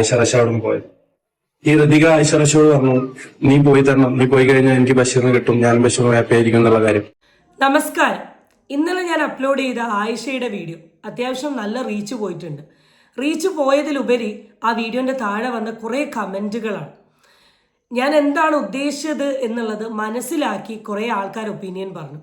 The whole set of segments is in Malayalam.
ഐശ്വരശ അവിടെ പോയത്. ഈ ഋതിക ആയിഷറഷോട് പറഞ്ഞു നീ പോയി തരണം. നീ പോയി കഴിഞ്ഞാൽ എനിക്ക് ബഷീറിന് കിട്ടും. ഞാൻ ബഷീർ ഹാപ്പി ആയിരിക്കും എന്നുള്ള കാര്യം. നമസ്കാരം. ഇന്നലെ ഞാൻ അപ്ലോഡ് ചെയ്ത ആയിഷയുടെ വീഡിയോ അത്യാവശ്യം നല്ല റീച്ച് പോയിട്ടുണ്ട്. റീച്ച് പോയതിലുപരി ആ വീഡിയോന്റെ താഴെ വന്ന കുറേ കമന്റുകളാണ് ഞാൻ എന്താണ് ഉദ്ദേശിച്ചത് എന്നുള്ളത് മനസ്സിലാക്കി കുറേ ആൾക്കാർ ഒപ്പീനിയൻ പറഞ്ഞു.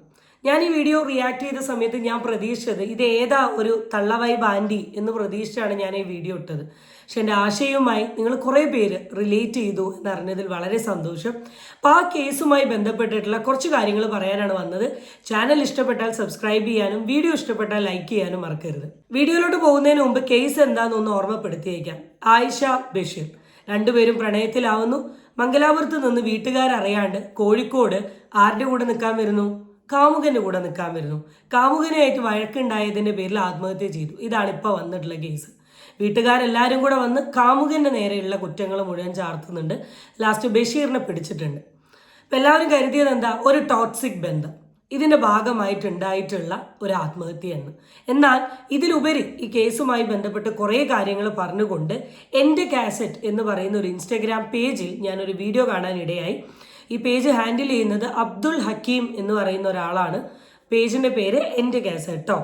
ഞാൻ ഈ വീഡിയോ റിയാക്ട് ചെയ്ത സമയത്ത് ഞാൻ പ്രതീക്ഷിച്ചത് ഇത് ഏതാ ഒരു തള്ളവൈ ബാൻഡി എന്ന് പ്രതീക്ഷിച്ചാണ് ഞാൻ ഈ വീഡിയോ ഇട്ടത്. പക്ഷെ എന്റെ ആശയവുമായി നിങ്ങൾ കുറേ പേര് റിലേറ്റ് ചെയ്തു എന്നറിഞ്ഞതിൽ വളരെ സന്തോഷം. അപ്പോൾ ആ കേസുമായി ബന്ധപ്പെട്ടിട്ടുള്ള കുറച്ച് കാര്യങ്ങൾ പറയാനാണ് വന്നത്. ചാനൽ ഇഷ്ടപ്പെട്ടാൽ സബ്സ്ക്രൈബ് ചെയ്യാനും വീഡിയോ ഇഷ്ടപ്പെട്ടാൽ ലൈക്ക് ചെയ്യാനും മറക്കരുത്. വീഡിയോയിലോട്ട് പോകുന്നതിന് മുമ്പ് കേസ് എന്താണെന്ന് ഒന്ന് ഓർമ്മപ്പെടുത്തിയേക്കാം. ആയിഷ ബഷീർ. രണ്ടുപേരും പ്രണയത്തിലാവുന്നു. മംഗലാപുരത്ത് നിന്ന് വീട്ടുകാരറിയാണ്ട് കോഴിക്കോട് ആരുടെ കൂടെ നിൽക്കാൻ വരുന്നു? കാമുകന്റെ കൂടെ നിൽക്കാൻ വരുന്നു. കാമുകനുമായിട്ട് വഴക്കുണ്ടായതിന്റെ പേരിൽ ആത്മഹത്യ ചെയ്തു. ഇതാണ് ഇപ്പോൾ വന്നിട്ടുള്ള കേസ്. വീട്ടുകാരെല്ലാവരും കൂടെ വന്ന് കാമുകന്റെ നേരെയുള്ള കുറ്റങ്ങൾ മുഴുവൻ ചാർത്തുന്നുണ്ട്. ലാസ്റ്റ് ബഷീറിനെ പിടിച്ചിട്ടുണ്ട്. അപ്പം എല്ലാവരും കരുതിയത് എന്താ? ഒരു ടോക്സിക് ബന്ധം. ഇതിന്റെ ഭാഗമായിട്ടുണ്ടായിട്ടുള്ള ഒരു ആത്മഹത്യയാണ്. എന്നാൽ ഇതിലുപരി ഈ കേസുമായി ബന്ധപ്പെട്ട് കുറേ കാര്യങ്ങൾ പറഞ്ഞുകൊണ്ട് എന്റെ കാസറ്റ് എന്ന് പറയുന്ന ഒരു ഇൻസ്റ്റഗ്രാം പേജിൽ ഞാനൊരു വീഡിയോ കാണാനിടയായി. ഈ പേജ് ഹാൻഡിൽ ചെയ്യുന്നത് അബ്ദുൾ ഹക്കീം എന്ന് പറയുന്ന ഒരാളാണ്. പേജിന്റെ പേര് എന്റെ ഗ്യാസ് കേട്ടോ.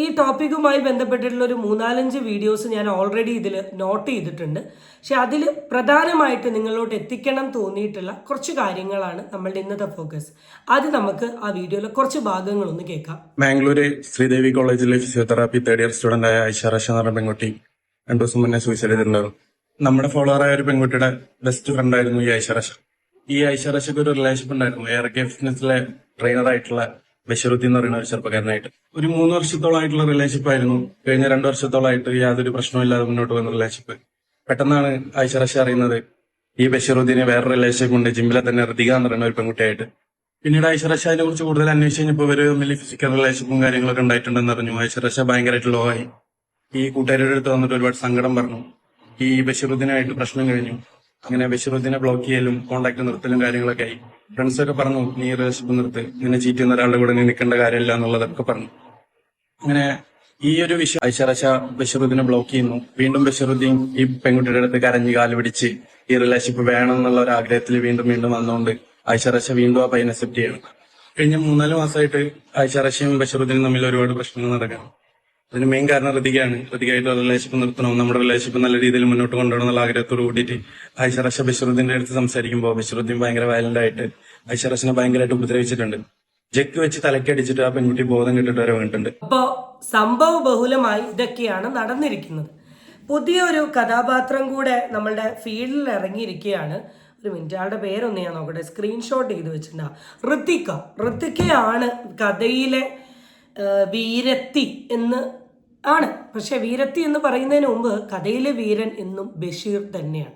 ഈ ടോപ്പിക്കുമായി ബന്ധപ്പെട്ടിട്ടുള്ള ഒരു മൂന്നാലഞ്ച് വീഡിയോസ് ഞാൻ ഓൾറെഡി ഇതിൽ നോട്ട് ചെയ്തിട്ടുണ്ട്. പക്ഷെ അതിൽ പ്രധാനമായിട്ട് നിങ്ങളോട് എത്തിക്കണം തോന്നിയിട്ടുള്ള കുറച്ച് കാര്യങ്ങളാണ് നമ്മളുടെ ഇന്നത്തെ ഫോക്കസ് അത് നമുക്ക് ആ വീഡിയോയിലെ കുറച്ച് ഭാഗങ്ങളൊന്ന് കേൾക്കാം. ബാംഗ്ലൂര് ശ്രീദേവി കോളേജിലെ ഫിസിയോതെറാപ്പി തേർഡ് ഇയർ സ്റ്റുഡന്റ് ആയ ഐഷ റഷ എന്ന് പെൺകുട്ടി രണ്ടു ദിവസം മുന്നേ സൂയിസൈഡ് ചെയ്തിട്ടുണ്ടായിരുന്നു. നമ്മുടെ ഫോളോവറായ ഒരു പെൺകുട്ടിയുടെ ബെസ്റ്റ് ഫ്രണ്ടായിരുന്നു ഈ ഐഷ ഈ ഐഷ ഒരു റിലേഷൻഷിപ്പ് ഉണ്ടായിരുന്നു. എയർ കെ ട്രെയിനറായിട്ടുള്ള ബഷീറുദ്ദീൻ എന്ന് പറയുന്ന ഒരു ചെറുപ്പക്കാരനായിട്ട്. ഒരു മൂന്ന് വർഷത്തോളമായിട്ടുള്ള റിലേഷൻഷിപ്പ് ആയിരുന്നു. കഴിഞ്ഞ രണ്ടു വർഷത്തോളമായിട്ട് യാതൊരു പ്രശ്നമില്ലാതെ മുന്നോട്ട് വന്ന റിലേഷൻഷിപ്പ് പെട്ടെന്നാണ് ഐഷ അറിയുന്നത് ഈ ബഷറുദ്ദീനെ വേറെ റിലേഷൻഷിപ്പ് ഉണ്ട്. ജിമ്മിലെ തന്നെ ഋതിക എന്ന് പറയുന്ന ഒരു പെൺകുട്ടിയായിട്ട്. പിന്നീട് ഐശ്വരശാനെ കുറിച്ച് കൂടുതൽ അന്വേഷിച്ച് കഴിഞ്ഞപ്പോൾ ഇവർ തമ്മിൽ ഫിസിക്കൽ റിലേഷൻഷിപ്പും കാര്യങ്ങളൊക്കെ ഉണ്ടായിട്ടുണ്ടെന്ന് അറിഞ്ഞു. ഐശ്വരശ ഭയങ്കരമായിട്ട് ലോ ആയി. ഈ കൂട്ടുകാരുടെ അടുത്ത് വന്നിട്ട് ഒരുപാട് സങ്കടം പറഞ്ഞു. ഈ ബഷീറുദ്ദീനായിട്ട് പ്രശ്നം കഴിഞ്ഞു. അങ്ങനെ ബഷീറുദ്ദീനെ ബ്ലോക്ക് ചെയ്യലും കോണ്ടാക്ട് നിർത്തലും കാര്യങ്ങളൊക്കെ ആയി. ഫ്രണ്ട്സൊക്കെ പറഞ്ഞു നീ റിലേഷൻഷിപ്പ് നിർത്ത്. നിന്നെ ചീറ്റ് ചെയ്യുന്ന ഒരാളുടെ കൂടെ നീ നിൽക്കേണ്ട കാര്യമില്ല എന്നുള്ളതൊക്കെ പറഞ്ഞു. അങ്ങനെ ഈ ഒരു വിഷയം ഐശ്വരശ ബഷീറുദ്ദീനെ ബ്ലോക്ക് ചെയ്യുന്നു. വീണ്ടും ബഷീറുദ്ദീൻ ഈ പെൺകുട്ടിയുടെ അടുത്ത് കരഞ്ഞ് കാൽ പിടിച്ച് ഈ റിലേഷൻഷിപ്പ് വേണം എന്നുള്ള ഒരു ആഗ്രഹത്തിൽ വീണ്ടും വീണ്ടും വന്നുകൊണ്ട് ഐശ്വരശ വീണ്ടും ആ പയ്യൻ അക്സെപ്റ്റ് ചെയ്യണം. കഴിഞ്ഞ മൂന്നാൽ മാസമായിട്ട് ഐശ്വരശയും ബഷീറുദ്ദീനും തമ്മിൽ ഒരുപാട് പ്രശ്നങ്ങൾ നടക്കണം അതിന് മെയിൻ കാരണം ഋതികയാണ് ഋതികയായിട്ട് റിലേഷൻഷിപ്പ് നിർത്തണം. നമ്മുടെ റിലേഷൻഷിപ്പ് നല്ല രീതിയിൽ മുന്നോട്ട് കൊണ്ടുപോകണം എന്നുള്ള ആഗ്രഹത്തോട് കൂടിയിട്ട് ഐശ്വരശ ബഷറുദ്ദീന്റെ അടുത്ത് സംസാരിക്കുമ്പോൾ ബഷറുദ്ദീൻ ഭയങ്കര വയലന്റ് ആയിട്ട് ഐശ്വരശനെ ഭയങ്കരമായിട്ട് ഉപദ്രവിച്ചിട്ടുണ്ട്. ജക്ക് വെച്ച് തലക്കടിച്ചിട്ട് ആ പെൺകുട്ടി ബോധം കിട്ടിട്ട് വരെ വീണിട്ടുണ്ട് അപ്പോൾ സംഭവ ബഹുലമായി ഇതൊക്കെയാണ് നടന്നിരിക്കുന്നത്. പുതിയ ഒരു കഥാപാത്രം കൂടെ നമ്മളുടെ ഫീൽഡിൽ ഇറങ്ങിയിരിക്കുകയാണ്. ഒരു മിനിറ്റ് ആളുടെ പേരൊന്ന് ഞാൻ നോക്കട്ടെ. സ്ക്രീൻഷോട്ട് ചെയ്ത് വെച്ചിട്ടുണ്ടാ. ഋത്തിക്ക ഋത്തിക്കയാണ് കഥയിലെ വീരത്തി എന്ന് ആണ്. പക്ഷെ വീരത്തി എന്ന് പറയുന്നതിന് മുമ്പ് കഥയിലെ വീരൻ എന്നും ബഷീർ തന്നെയാണ്.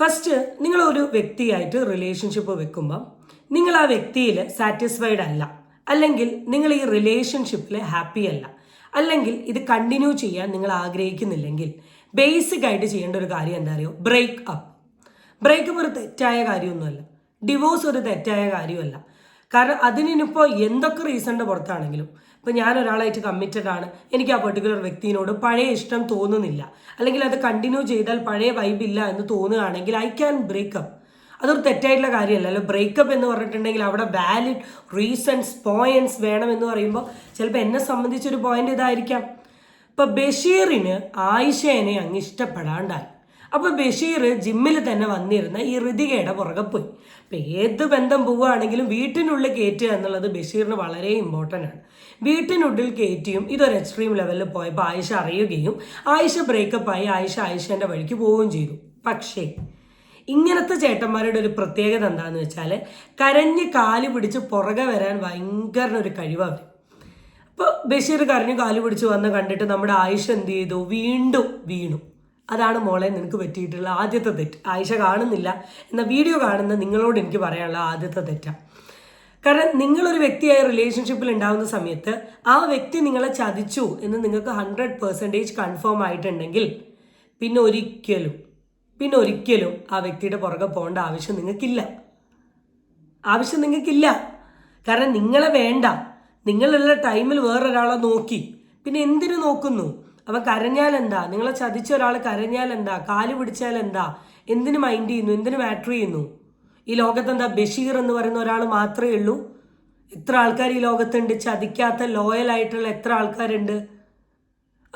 ഫസ്റ്റ് നിങ്ങൾ ഒരു വ്യക്തിയായിട്ട് റിലേഷൻഷിപ്പ് വെക്കുമ്പം നിങ്ങൾ ആ വ്യക്തിയിൽ സാറ്റിസ്ഫൈഡ് അല്ല. അല്ലെങ്കിൽ നിങ്ങൾ ഈ റിലേഷൻഷിപ്പിൽ ഹാപ്പി അല്ല. അല്ലെങ്കിൽ ഇത് കണ്ടിന്യൂ ചെയ്യാൻ നിങ്ങൾ ആഗ്രഹിക്കുന്നില്ലെങ്കിൽ ബേസിക് ആയിട്ട് ചെയ്യേണ്ട ഒരു കാര്യം എന്താ അറിയോ? ബ്രേക്ക് അപ്പ് ബ്രേക്കപ്പ് ഒരു തെറ്റായ കാര്യമൊന്നുമല്ല. ഡിവോഴ്സ് ഒരു തെറ്റായ കാര്യമല്ല. കാരണം അതിനിപ്പോൾ എന്തൊക്കെ റീസണിന്റെ പുറത്താണെങ്കിലും ഇപ്പം ഞാൻ ഒരാളായിട്ട് കമ്മിറ്റഡ് ആണ്. എനിക്ക് ആ പെർട്ടിക്കുലർ വ്യക്തിയോട് പഴയ ഇഷ്ടം തോന്നുന്നില്ല. അല്ലെങ്കിൽ അത് കണ്ടിന്യൂ ചെയ്താൽ പഴയ വൈബ് ഇല്ല എന്ന് തോന്നുകയാണെങ്കിൽ ഐ ക്യാൻ ബ്രേക്കപ്പ് അതൊരു തെറ്റായിട്ടുള്ള കാര്യമല്ല. അല്ല ബ്രേക്കപ്പ് എന്ന് പറഞ്ഞിട്ടുണ്ടെങ്കിൽ അവിടെ വാലിഡ് റീസൺസ് പോയിന്റ്സ് വേണം എന്ന് പറയുമ്പോൾ ചിലപ്പോൾ എന്നെ സംബന്ധിച്ചൊരു പോയിന്റ് ഇതായിരിക്കാം. ഇപ്പൊ ബഷീറിന് ആയിഷേനെ അങ്ങ് ഇഷ്ടപ്പെടാണ്ടായി. അപ്പൊ ബഷീർ ജിമ്മിൽ തന്നെ വന്നിരുന്ന ഈ ഋതികയുടെ പുറകെ പോയി. അപ്പോൾ ഏത് ബന്ധം പോവുകയാണെങ്കിലും വീട്ടിനുള്ളിൽ കയറ്റുക എന്നുള്ളത് ബഷീറിന് വളരെ ഇമ്പോർട്ടന്റ് ആണ്. വീട്ടിനുള്ളിൽ കയറ്റിയും ഇതൊരു എക്സ്ട്രീം ലെവലിൽ പോയപ്പോൾ ആയിഷ അറിയുകയും ആയിഷ ബ്രേക്കപ്പ് ആയി ആയിഷ ആയിഷേന്റെ വഴിക്ക് പോവുകയും ചെയ്തു. പക്ഷേ ഇങ്ങനത്തെ ചേട്ടന്മാരുടെ ഒരു പ്രത്യേകത എന്താണെന്ന് വെച്ചാൽ കരഞ്ഞ് കാൽ പിടിച്ച് പുറകെ വരാൻ ഭയങ്കര ഒരു കഴിവാണ് അപ്പോൾ ബഷീർ കരഞ്ഞു കാൽ പിടിച്ച് വന്ന് കണ്ടിട്ട് നമ്മുടെ ആയിഷ എന്ത് ചെയ്തു? വീണ്ടും വീണു. അതാണ് മോളെ നിനക്ക് പറ്റിയിട്ടുള്ള ആദ്യത്തെ തെറ്റ്. ആയിഷ കാണുന്നില്ല. എന്ന വീഡിയോ കാണുന്ന നിങ്ങളോട് എനിക്ക് പറയാനുള്ള ആദ്യത്തെ തെറ്റാണ് കാരണം നിങ്ങളൊരു വ്യക്തിയായ റിലേഷൻഷിപ്പിൽ ഉണ്ടാകുന്ന സമയത്ത് ആ വ്യക്തി നിങ്ങളെ ചതിച്ചു എന്ന് നിങ്ങൾക്ക് ഹൺഡ്രഡ് പെർസെന്റേജ് കൺഫേം ആയിട്ടുണ്ടെങ്കിൽ പിന്നെ ഒരിക്കലും പിന്നെ ഒരിക്കലും ആ വ്യക്തിയുടെ പുറകെ പോകേണ്ട ആവശ്യം നിങ്ങൾക്കില്ല. ആവശ്യം നിങ്ങൾക്കില്ല. കാരണം നിങ്ങളെ വേണ്ട. നിങ്ങളുള്ള ടൈമിൽ വേറൊരാളെ നോക്കി. പിന്നെ എന്തിനു നോക്കുന്നു? അവൻ കരഞ്ഞാൽ എന്താ നിങ്ങളെ ചതിച്ച ഒരാൾ കരഞ്ഞാൽ എന്താ കാൽ പിടിച്ചാൽ എന്താ എന്തിനു മൈൻഡ് ചെയ്യുന്നു? എന്തിനു മാറ്റർ ചെയ്യുന്നു? ഈ ലോകത്ത് എന്താ ബഷീർ എന്ന് പറയുന്ന ഒരാൾ മാത്രമേ ഉള്ളൂ? എത്ര ആൾക്കാർ ഈ ലോകത്തുണ്ട് ചതിക്കാത്ത ലോയൽ ആയിട്ടുള്ള എത്ര ആൾക്കാരുണ്ട്?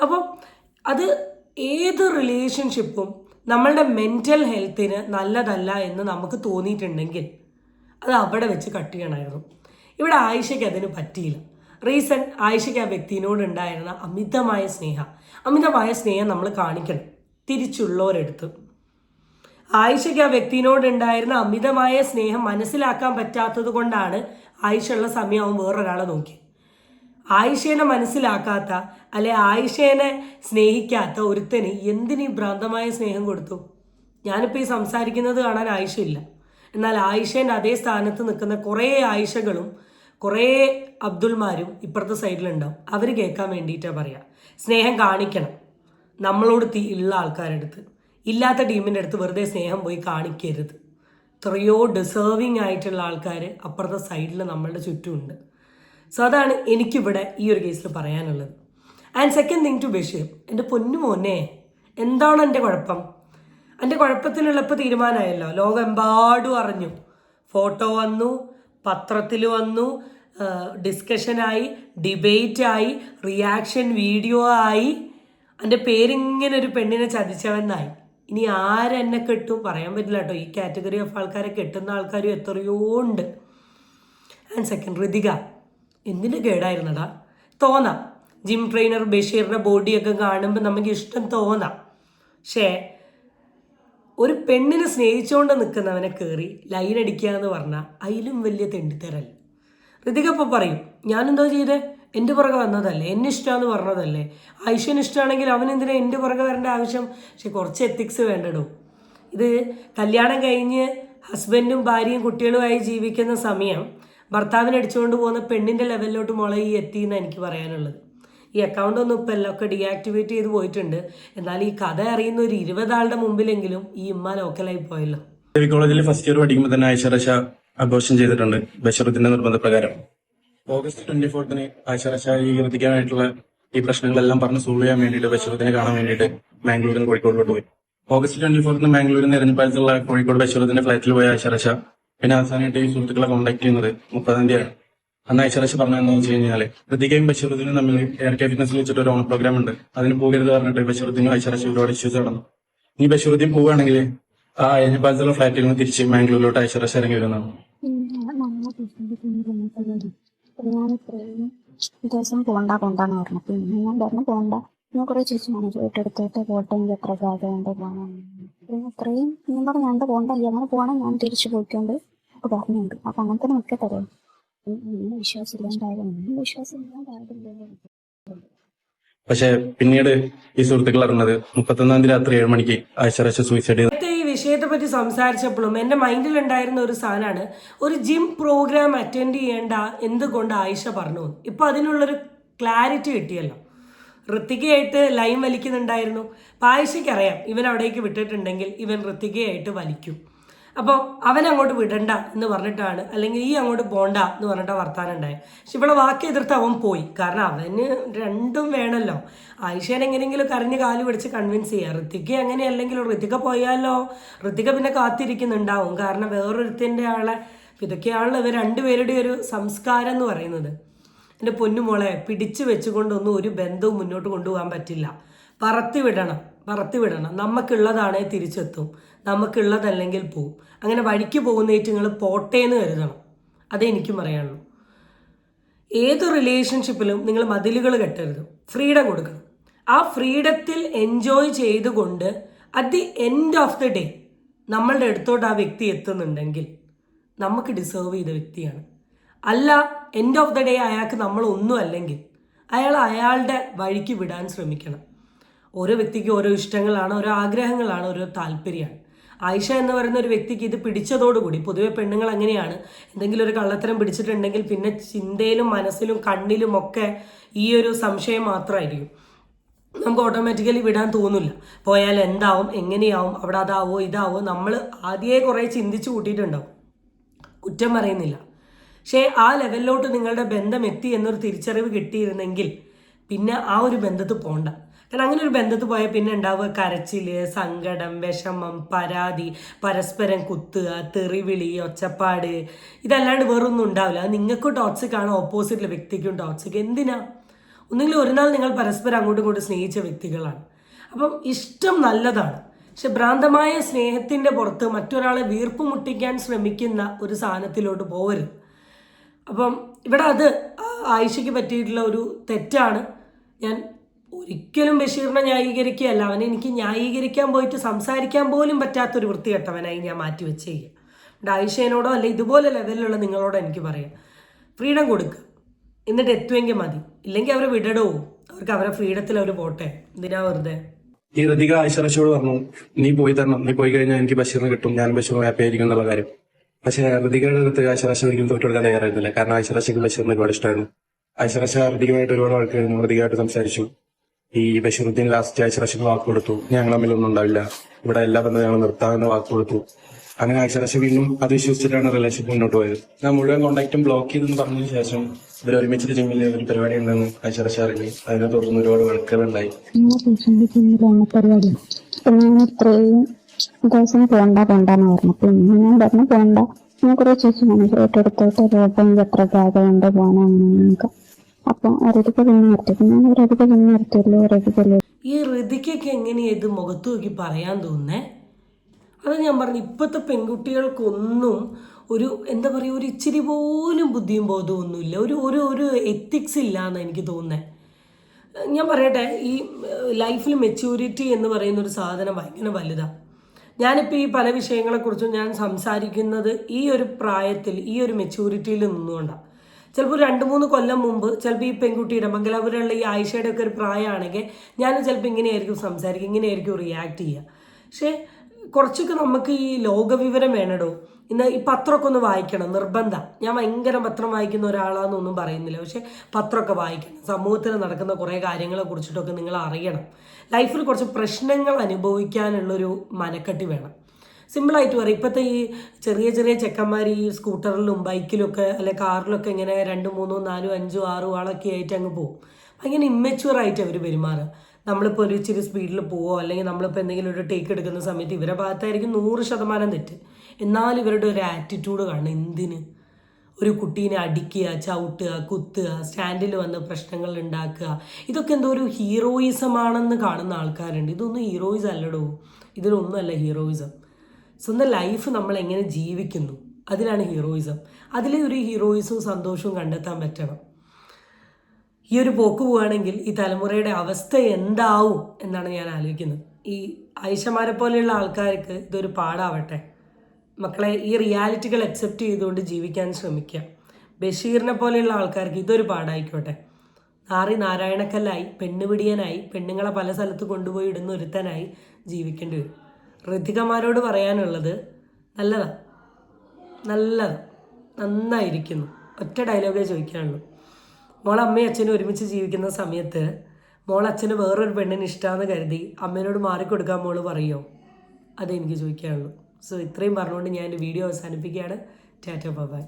അപ്പം അത് ഏത് റിലേഷൻഷിപ്പും നമ്മളുടെ മെന്റൽ ഹെൽത്തിന് നല്ലതല്ല എന്ന് നമുക്ക് തോന്നിയിട്ടുണ്ടെങ്കിൽ അത് അവിടെ വെച്ച് കട്ട് ചെയ്യണമായിരുന്നു. ഇവിടെ ആയിഷയ്ക്ക് അതിന് പറ്റിയില്ല. റീസൺ ആയിഷയ്ക്ക് ആ വ്യക്തിനോട് ഉണ്ടായിരുന്ന അമിതമായ സ്നേഹം. അമിതമായ സ്നേഹം നമ്മൾ കാണിക്കണം. തിരിച്ചുള്ളവരെടുത്ത്. ആയിഷയ്ക്ക് ആ വ്യക്തിനോടുണ്ടായിരുന്ന അമിതമായ സ്നേഹം മനസ്സിലാക്കാൻ പറ്റാത്തത് കൊണ്ടാണ് ആയിഷയുള്ള സമയം അവൻ വേറൊരാളെ നോക്കി. ആയിഷേനെ മനസ്സിലാക്കാത്ത അല്ലെ ആയിഷേനെ സ്നേഹിക്കാത്ത ഒരുത്തന് എന്തിനു ഭ്രാന്തമായ സ്നേഹം കൊടുത്തു? ഞാനിപ്പോൾ ഈ സംസാരിക്കുന്നത് കാണാൻ ആയിഷയില്ല. എന്നാൽ ആയിഷേന്റെ അതേ സ്ഥാനത്ത് നിൽക്കുന്ന കുറേ ആയിഷകളും കുറേ അബ്ദുൾമാരും ഇപ്പുറത്തെ സൈഡിലുണ്ടാവും. അവർ കേൾക്കാൻ വേണ്ടിയിട്ടാണ് പറയുക സ്നേഹം കാണിക്കണം. നമ്മളോട് തീ ഉള്ള ആൾക്കാരെടുത്ത് ഇല്ലാത്ത ടീമിന്റെ അടുത്ത് വെറുതെ സ്നേഹം പോയി കാണിക്കരുത്. എത്രയോ ഡിസേർവിങ് ആയിട്ടുള്ള ആൾക്കാർ അപ്പുറത്തെ സൈഡിൽ നമ്മളുടെ ചുറ്റുമുണ്ട്. സോ അതാണ് എനിക്കിവിടെ ഈ ഒരു കേസിൽ പറയാനുള്ളത്. And second thing to Basheer എന്റെ പൊന്നു മോനെ എന്താണ് എന്റെ കുഴപ്പം? എന്റെ കുഴപ്പത്തിനുള്ള ഇപ്പോൾ തീരുമാനമായല്ലോ. ലോകമെമ്പാടും അറിഞ്ഞു. ഫോട്ടോ വന്നു പത്രത്തിൽ വന്നു ഡിസ്കഷനായി ഡിബേറ്റായി റിയാക്ഷൻ വീഡിയോ ആയി എന്റെ പേരിങ്ങനെ ഒരു പെണ്ണിനെ ചതിച്ചവനായി ഇനി ആരെന്നെ കെട്ടും? പറയാൻ പറ്റില്ല കേട്ടോ. ഈ കാറ്റഗറി ഓഫ് ആൾക്കാരെ കെട്ടുന്ന ആൾക്കാരും എത്രയോ ഉണ്ട്. ആൻഡ് സെക്കൻഡ് ഋതിക എന്തിന്റെ കേടായിരുന്നടാ? തോന്നാം. ജിം ട്രെയിനർ ബഷീറിന്റെ ബോഡിയൊക്കെ കാണുമ്പോൾ നമുക്ക് ഇഷ്ടം തോന്നാം. പക്ഷേ ഒരു പെണ്ണിനെ സ്നേഹിച്ചുകൊണ്ട് നിൽക്കുന്നവനെ കയറി ലൈൻ അടിക്കുക എന്ന് പറഞ്ഞാൽ അതിലും വലിയ തെണ്ടിത്തരൽ. ഋതിക ഇപ്പോൾ പറയും ഞാനെന്തോ ചെയ്തേ? എന്റെ പുറകെ വന്നതല്ലേ? എന്നെ ഇഷ്ടമാന്ന് പറഞ്ഞതല്ലേ? ഐശ്വന് ഇഷ്ടമാണെങ്കിൽ അവൻ എന്തിനാ എന്റെ പുറകെ വരേണ്ട ആവശ്യം? പക്ഷെ കുറച്ച് എത്തിക്സ് വേണ്ടടോ. ഇത് കല്യാണം കഴിഞ്ഞ് ഹസ്ബൻഡും ഭാര്യയും കുട്ടികളുമായി ജീവിക്കുന്ന സമയം ഭർത്താവിനെ അടിച്ചുകൊണ്ട് പോകുന്ന പെണ്ണിന്റെ ലെവലിലോട്ട് മുളകി എത്തി എന്നാണ് എനിക്ക് പറയാനുള്ളത്. ഈ അക്കൗണ്ട് ഒന്നും ഇപ്പം എല്ലാം ഒക്കെ ഡീആക്ടിവേറ്റ് ചെയ്ത് പോയിട്ടുണ്ട്. എന്നാൽ ഈ കഥ അറിയുന്ന ഒരു ഇരുപതാളുടെ മുമ്പിലെങ്കിലും ഈ ഇമ്മ ലോക്കലായി പോയല്ലോ. കോളേജിൽ ഫസ്റ്റ് ഇയർ പഠിക്കുമ്പോൾ തന്നെ റഷ ആഘോഷം ചെയ്തിട്ടുണ്ട്. ബഷറത്തിന്റെ നിർബന്ധപ്രകാരം. ഓഗസ്റ്റ് ട്വന്റി ഫോർത്തിന് റഷ ഈ പ്രശ്നങ്ങളെല്ലാം പറഞ്ഞ് സോൾവ് ചെയ്യാൻ വേണ്ടിയിട്ട് ബഷീറത്തിനെ കാണാൻ വേണ്ടിയിട്ട് ബാംഗ്ലൂരിൽ നിന്ന് കോഴിക്കോടിലോട്ട് പോയി. ഓഗസ്റ്റ് ട്വന്റി ഫോർത്തിന് ബാംഗ്ലൂരിൽ നിന്ന് എരഞ്ഞിപ്പാലത്തുള്ള കോഴിക്കോട് ബഷീറത്തിന്റെ ഫ്ലാറ്റിൽ പോയ ഐശ്വരശ പിന്നെ അവസാനമായിട്ട് ഈ സുഹൃത്തുക്കളെ കോൺടാക്ട് ചെയ്യുന്നത് മുപ്പതാം തീയതിയാണ്. അന്ന് ഐശ്വരശ പറഞ്ഞതെന്ന് വെച്ച് കഴിഞ്ഞാൽ പ്രതികയും ബഷീറുദ്ദീനും തമ്മിൽ എയർ കെ ഫിറ്റ്നസിൽ വെച്ചിട്ട് ഒരു ഓൺ പ്രോഗ്രാം ഉണ്ട്. അതിന് പോകരുത് പറഞ്ഞിട്ട് ബഷീറുദ്ദീനും ഐശ്വരശ ഒരുപാട് ഇഷ്യൂസ് നടന്നു. ഇനി ബഷീറുദ്ദീൻ പോവുകയാണെങ്കിൽ ആ എരഞ്ഞിപ്പാലത്തുള്ള ഫ്ലാറ്റിൽ നിന്ന് തിരിച്ച് ബാംഗ്ലൂരിലോട്ട് ഐശ്വരശ ഇറങ്ങി വരുന്നതാണ്. ഞാൻ ഇത്രയും ദിവസം പോണ്ട പോണ്ടെന്ന് പറഞ്ഞു. പിന്നെ ഞാൻ പറഞ്ഞു പോണ്ട. ഞാൻ കുറെ ചോദിച്ചു ഞാൻ വീട്ടെടുത്തിട്ട് പോട്ടെ എനിക്ക് എത്ര കാര്യമുണ്ട് പോകണം പിന്നെ ഇത്രയും ഞാൻ പറഞ്ഞു ഞാൻ പോണ്ട അങ്ങനെ പോകണം ഞാൻ തിരിച്ചു പോയിക്കൊണ്ട് അപ്പൊ പറഞ്ഞുണ്ട് അപ്പൊ അങ്ങനെ തന്നെ നിൽക്കട്ടെ വിശ്വാസമില്ലാണ്ടായാലും ഒന്നും വിശ്വാസമില്ലാണ്ടായിട്ടില്ല പക്ഷെ പിന്നീട് ഈ സുഹൃത്തുക്കൾ അറിഞ്ഞത് മുപ്പത്തൊന്നാം തീയതി രാത്രി ഏഴ് മണിക്ക് റഷ സൂയിസൈഡ് ചെയ്തു നേരത്തെ ഈ വിഷയത്തെ പറ്റി സംസാരിച്ചപ്പോഴും എന്റെ മൈൻഡിൽ ഉണ്ടായിരുന്ന ഒരു സാധനമാണ് ഒരു ജിം പ്രോഗ്രാം അറ്റൻഡ് ചെയ്യേണ്ട എന്തുകൊണ്ട് ആയിഷ പറഞ്ഞു ഇപ്പോൾ ഇപ്പൊ അതിനുള്ളൊരു ക്ലാരിറ്റി കിട്ടിയല്ലോ. ഋത്തികയായിട്ട് ലൈം വലിക്കുന്നുണ്ടായിരുന്നു. അപ്പം അറിയാം ഇവൻ അവിടേക്ക് വിട്ടിട്ടുണ്ടെങ്കിൽ ഇവൻ ഋത്തികയായിട്ട് വലിക്കും. അപ്പോൾ അവൻ അങ്ങോട്ട് വിടണ്ട എന്ന് പറഞ്ഞിട്ടാണ് അല്ലെങ്കിൽ ഈ അങ്ങോട്ട് പോണ്ട എന്ന് പറഞ്ഞിട്ടാണ് വർത്താനം ഉണ്ടായത് പക്ഷെ ഇവിടെ വാക്ക് എതിർത്ത് അവൻ പോയി. കാരണം അവന് രണ്ടും വേണമല്ലോ ആയിഷേനെ എങ്ങനെയെങ്കിലും കരഞ്ഞ് കാൽ പിടിച്ച് കൺവിൻസ് ചെയ്യുക ഋത്തിക അങ്ങനെ അല്ലെങ്കിൽ ഋത്തിക പോയാലോ? ഋതിക പിന്നെ കാത്തിരിക്കുന്നുണ്ടാവും. കാരണം വേറൊരുത്തിന്റെ ആളെ ഇതൊക്കെയാണല്ലോ ഇവർ രണ്ടുപേരുടെ ഒരു സംസ്കാരം എന്ന് പറയുന്നത്. എന്റെ പൊന്നുമോളെ പിടിച്ചു വെച്ചുകൊണ്ടൊന്നും ഒരു ബന്ധവും മുന്നോട്ട് കൊണ്ടുപോകാൻ പറ്റില്ല. പറത്തിവിടണം പറത്തിവിടണം പറത്തി വിടണം. നമുക്കുള്ളതാണേ തിരിച്ചെത്തും. നമുക്കുള്ളതല്ലെങ്കിൽ പോവും. അങ്ങനെ വഴിക്ക് പോകുന്നേറ്റ് നിങ്ങൾ പോട്ടേ എന്ന് കരുതണം അതെനിക്കും പറയാനുള്ളൂ. ഏത് റിലേഷൻഷിപ്പിലും നിങ്ങൾ മതിലുകൾ കെട്ടരുത്. ഫ്രീഡം കൊടുക്കണം. ആ ഫ്രീഡത്തിൽ എൻജോയ് ചെയ്തുകൊണ്ട് at the end of the day നമ്മളുടെ അടുത്തോട്ട് ആ വ്യക്തി എത്തുന്നുണ്ടെങ്കിൽ നമുക്ക് ഡിസേർവ് ചെയ്ത വ്യക്തിയാണ്. അല്ല എൻഡ് ഓഫ് ദ ഡേ അയാൾക്ക് നമ്മൾ ഒന്നും അല്ലെങ്കിൽ. അയാൾ അയാളുടെ വഴിക്ക് വിടാൻ ശ്രമിക്കണം. ഓരോ വ്യക്തിക്ക് ഓരോ ഇഷ്ടങ്ങളാണ് ഓരോ ആഗ്രഹങ്ങളാണ് ഓരോ താല്പര്യമാണ്. ആയിഷ എന്ന് പറയുന്ന ഒരു വ്യക്തിക്ക് ഇത് പിടിച്ചതോടുകൂടി പൊതുവെ പെണ്ണുങ്ങൾ അങ്ങനെയാണ്. എന്തെങ്കിലും ഒരു കള്ളത്തരം പിടിച്ചിട്ടുണ്ടെങ്കിൽ പിന്നെ ചിന്തയിലും മനസ്സിലും കണ്ണിലും ഒക്കെ ഈ ഒരു സംശയം മാത്രമായിരിക്കും. നമുക്ക് ഓട്ടോമാറ്റിക്കലി വിടാൻ തോന്നില്ല പോയാൽ എന്താവും എങ്ങനെയാവും അവിടെ അതാവോ ഇതാവോ നമ്മൾ ആദ്യമേ കുറേ ചിന്തിച്ച് കൂട്ടിയിട്ടുണ്ടാവും. കുറ്റം പറയുന്നില്ല. പക്ഷേ ആ ലെവലിലോട്ട് നിങ്ങളുടെ ബന്ധം എത്തി എന്നൊരു തിരിച്ചറിവ് കിട്ടിയിരുന്നെങ്കിൽ പിന്നെ ആ ഒരു ബന്ധത്തിൽ പോകണ്ട കാരണം അങ്ങനെ ഒരു ബന്ധത്തിൽ പോയാൽ പിന്നെ ഉണ്ടാവുക കരച്ചിൽ സങ്കടം വിഷമം പരാതി പരസ്പരം കുത്തുക തെറിവിളി ഒച്ചപ്പാട്. ഇതല്ലാണ്ട് വേറൊന്നും ഉണ്ടാവില്ല. അത് നിങ്ങൾക്കും ടോക്സിക് ആണ് ഓപ്പോസിറ്റിലെ വ്യക്തിക്കും ടോക്സിക് എന്തിനാ? ഒന്നുകിൽ ഒരു നാൾ നിങ്ങൾ പരസ്പരം അങ്ങോട്ടും ഇങ്ങോട്ടും സ്നേഹിച്ച വ്യക്തികളാണ്. അപ്പം ഇഷ്ടം നല്ലതാണ്. പക്ഷെ ഭ്രാന്തമായ സ്നേഹത്തിന്റെ പുറത്ത് മറ്റൊരാളെ വീർപ്പ് മുട്ടിക്കാൻ ശ്രമിക്കുന്ന ഒരു സാധനത്തിലോട്ട് പോകരുത് അപ്പം ഇവിടെ അത് ആയിഷയ്ക്ക് പറ്റിയിട്ടുള്ള ഒരു തെറ്റാണ്. ഞാൻ ഒരിക്കലും ബഷീറിനെ ന്യായീകരിക്കുകയല്ല. അവനെ എനിക്ക് ന്യായീകരിക്കാൻ പോയിട്ട് സംസാരിക്കാൻ പോലും പറ്റാത്തൊരു വൃത്തികെട്ടവനായി ഞാൻ മാറ്റി വെച്ചേക്കുക ഇവിടെ ആയിഷേനോടോ അല്ലെ ഇതുപോലെ ലെവലിലുള്ള നിങ്ങളോടോ എനിക്ക് പറയാം. ഫ്രീഡം കൊടുക്കുക എന്നിട്ട് എത്തുമെങ്കിൽ മതി. ഇല്ലെങ്കിൽ അവരെ വിടടോ. അവർക്ക് അവരെ ഫ്രീഡത്തിൽ അവർ പോട്ടെ. എന്തിനാ വെറുതെ? ഈ ഋതിക ആയിഷറച്ചോട് പറഞ്ഞു നീ പോയി തരണം. നീ പോയി കഴിഞ്ഞാൽ എനിക്ക് ബഷീറിന് കിട്ടും. ഞാൻ ബഷീറിന് ഹാപ്പി ആയിരിക്കും എന്നുള്ള കാര്യം. പക്ഷെ ഋതികയുടെ അടുത്ത് ഐശ്വരാശ ഒരിക്കലും തോറ്റെടുക്കാൻ തയ്യാറായിരുന്നില്ല. കാരണം ഐശ്വരാശയ്ക്ക് ബഷീറിന് ഒരുപാട് ഇഷ്ടമായിരുന്നു. ഐശ്വരാശ ഋതികമായിട്ട് ഒരുപാട് ആൾക്കാർ ഋതികമായിട്ട് സംസാരിച്ചു. ഈ ബഷീറുദ്ദീൻ ലാസ്റ്റ് ഐശ്വരാശയ്ക്ക് വാക്ക് കൊടുത്തു. ഞങ്ങൾ തമ്മിലൊന്നും ഉണ്ടാവില്ല. ഇവിടെ എല്ലാ ബന്ധം ഞങ്ങൾ നിർത്താമെന്ന് വാക്ക് കൊടുത്തു. അങ്ങനെ ഐശ്വരാശ വീണ്ടും അത് വിശ്വസിച്ചിട്ടാണ് റിലേഷൻഷിപ്പ് മുന്നോട്ട് പോയത്. ഞാൻ മുഴുവൻ കോൺടാക്റ്റും ബ്ലോക്ക് ചെയ്തെന്ന് പറഞ്ഞതിന് ശേഷം ഇവർ ഒരുമിച്ച് ജിമ്മിൽ ഒരു പരിപാടി ഉണ്ടെന്ന് ഐശ്വരാശ അറിഞ്ഞു. അതിനെ തുടർന്ന് ഒരുപാട് വഴക്കുകളുണ്ടായി ഉണ്ടായി. അപ്പൊ ദിവസം പോണ്ട പോണ്ടെന്ന് പറഞ്ഞു. പിന്നെ ഞാൻ പറഞ്ഞു പോണ്ട. ഞാൻ കുറെ ചോദിച്ചു മനസ്സിൽ ഏറ്റെടുത്തോട്ട് രൂപം എത്ര ജാതകമുണ്ട് പോകാൻ അപ്പൊ ഒരടിക്ക് പിന്നെ നിർത്തി. ഞാൻ ഒരടിക്ക് പിന്നെ നിർത്തിയല്ലോ. ഒരടിക്കല്ലേ ഈ ഋതിക്കൊക്കെ എങ്ങനെയാ ഇത് മുഖത്ത് നോക്കി പറയാൻ തോന്നുന്നേ? അത് ഞാൻ പറഞ്ഞു ഇപ്പോഴത്തെ പെൺകുട്ടികൾക്കൊന്നും ഒരു എന്താ പറയുക ഒരു ഇച്ചിരി പോലും ബുദ്ധിയും ബോധവും ഒന്നുമില്ല. ഒരു ഒരു ഒരു എത്തിക്സ് ഇല്ല എന്ന് എനിക്ക് തോന്നുന്നത് ഞാൻ പറയട്ടെ ഈ ലൈഫിൽ മെച്യൂരിറ്റി എന്ന് പറയുന്ന ഒരു സാധനം ഭയങ്കര വലുതാണ് ഞാനിപ്പോൾ ഈ പല വിഷയങ്ങളെക്കുറിച്ചും ഞാൻ സംസാരിക്കുന്നത് ഈ ഒരു പ്രായത്തിൽ ഈ ഒരു മെച്യൂരിറ്റിയിൽ നിന്നുകൊണ്ടാണ് ചിലപ്പോൾ രണ്ട് മൂന്ന് കൊല്ലം മുമ്പ് ചിലപ്പോൾ ഈ പെൺകുട്ടിയുടെ മംഗലാപുരമുള്ള ഈ ആയിഷയുടെ ഒക്കെ ഒരു പ്രായമാണെങ്കിൽ ഞാൻ ചിലപ്പോൾ ഇങ്ങനെയായിരിക്കും സംസാരിക്കുക ഇങ്ങനെയായിരിക്കും റിയാക്ട് ചെയ്യുക. പക്ഷേ കുറച്ചൊക്കെ നമുക്ക് ഈ ലോകവിവരം വേണടോ. ഇന്ന് ഈ പത്രമൊക്കെ ഒന്ന് വായിക്കണം നിർബന്ധം. ഞാൻ ഭയങ്കര പത്രം വായിക്കുന്ന ഒരാളാണെന്നൊന്നും പറയുന്നില്ല. പക്ഷേ പത്രമൊക്കെ വായിക്കണം. സമൂഹത്തിൽ നടക്കുന്ന കുറേ കാര്യങ്ങളെ കുറിച്ചിട്ടൊക്കെ നിങ്ങൾ അറിയണം. ലൈഫിൽ കുറച്ച് പ്രശ്നങ്ങൾ അനുഭവിക്കാനുള്ളൊരു മനക്കെട്ടി വേണം. സിമ്പിളായിട്ട് പറയും. ഇപ്പോഴത്തെ ഈ ചെറിയ ചെറിയ ചെക്കന്മാർ ഈ സ്കൂട്ടറിലും ബൈക്കിലൊക്കെ അല്ലെ കാറിലൊക്കെ ഇങ്ങനെ രണ്ടും മൂന്നോ നാലോ അഞ്ചോ ആറോ ആളൊക്കെ ആയിട്ട് അങ്ങ് പോകും. ഭയങ്കര ഇമ്മച്ചുവർ ആയിട്ട് അവർ പെരുമാറുക. നമ്മളിപ്പോൾ ഒരു ഇച്ചിരി സ്പീഡിൽ പോവോ അല്ലെങ്കിൽ നമ്മളിപ്പോൾ എന്തെങ്കിലും ഒരു ടേക്ക് എടുക്കുന്ന സമയത്ത് ഇവരുടെ ഭാഗത്തായിരിക്കും നൂറ് ശതമാനം തെറ്റ്. എന്നാൽ ഇവരുടെ ഒരു ആറ്റിറ്റ്യൂഡ് കാണണം. എന്തിന്? ഒരു കുട്ടീനെ അടിക്കുക ചവിട്ടുക കുത്തുക സ്റ്റാൻഡിൽ വന്ന് പ്രശ്നങ്ങൾ ഉണ്ടാക്കുക. ഇതൊക്കെ എന്തോ ഒരു ഹീറോയിസമാണെന്ന് കാണുന്ന ആൾക്കാരുണ്ട്. ഇതൊന്നും ഹീറോയിസം അല്ലടോ. ഇതിലൊന്നുമല്ല ഹീറോയിസം സ്വന്തം ലൈഫ് നമ്മൾ എങ്ങനെ ജീവിക്കുന്നു? അതിലാണ് ഹീറോയിസം അതിലെ ഒരു ഹീറോയിസും സന്തോഷവും കണ്ടെത്താൻ പറ്റണം. ഈ ഒരു പോക്ക് പോവുകയാണെങ്കിൽ ഈ തലമുറയുടെ അവസ്ഥ എന്താവും എന്നാണ് ഞാൻ ആലോചിക്കുന്നത്. ഈ ആയിഷമാരെ പോലെയുള്ള ആൾക്കാർക്ക് ഇതൊരു പാടാവട്ടെ. മക്കളെ ഈ റിയാലിറ്റികൾ അക്സെപ്റ്റ് ചെയ്തുകൊണ്ട് ജീവിക്കാൻ ശ്രമിക്കുക. ബഷീറിനെ പോലെയുള്ള ആൾക്കാർക്ക് ഇതൊരു പാടായിക്കോട്ടെ. ആറി നാരായണക്കല്ലായി പെണ്ണുപിടിയനായി പെണ്ണുങ്ങളെ പല സ്ഥലത്ത് കൊണ്ടുപോയി ഇടുന്ന ഒരുത്തനായി ജീവിക്കേണ്ടി വരും. ഋതികമാരോട് പറയാനുള്ളത് നല്ലതാ. നല്ലതാ. നന്നായിരിക്കുന്നു. ഒറ്റ ഡയലോഗേ ചോദിക്കാനുള്ളൂ. മോൾ അമ്മയും അച്ഛനും ഒരുമിച്ച് ജീവിക്കുന്ന സമയത്ത് മോൾ അച്ഛന് വേറൊരു പെണ്ണിന് ഇഷ്ടമാണെന്ന് കരുതി അമ്മേനോട് മാറിക്കൊടുക്കാൻ മോൾ പറയുമോ അതെനിക്ക് ചോദിക്കാനുള്ളൂ. സോ ഇത്രയും പറഞ്ഞുകൊണ്ട് ഞാൻ വീഡിയോ അവസാനിപ്പിക്കുകയാണ്. Tata bye.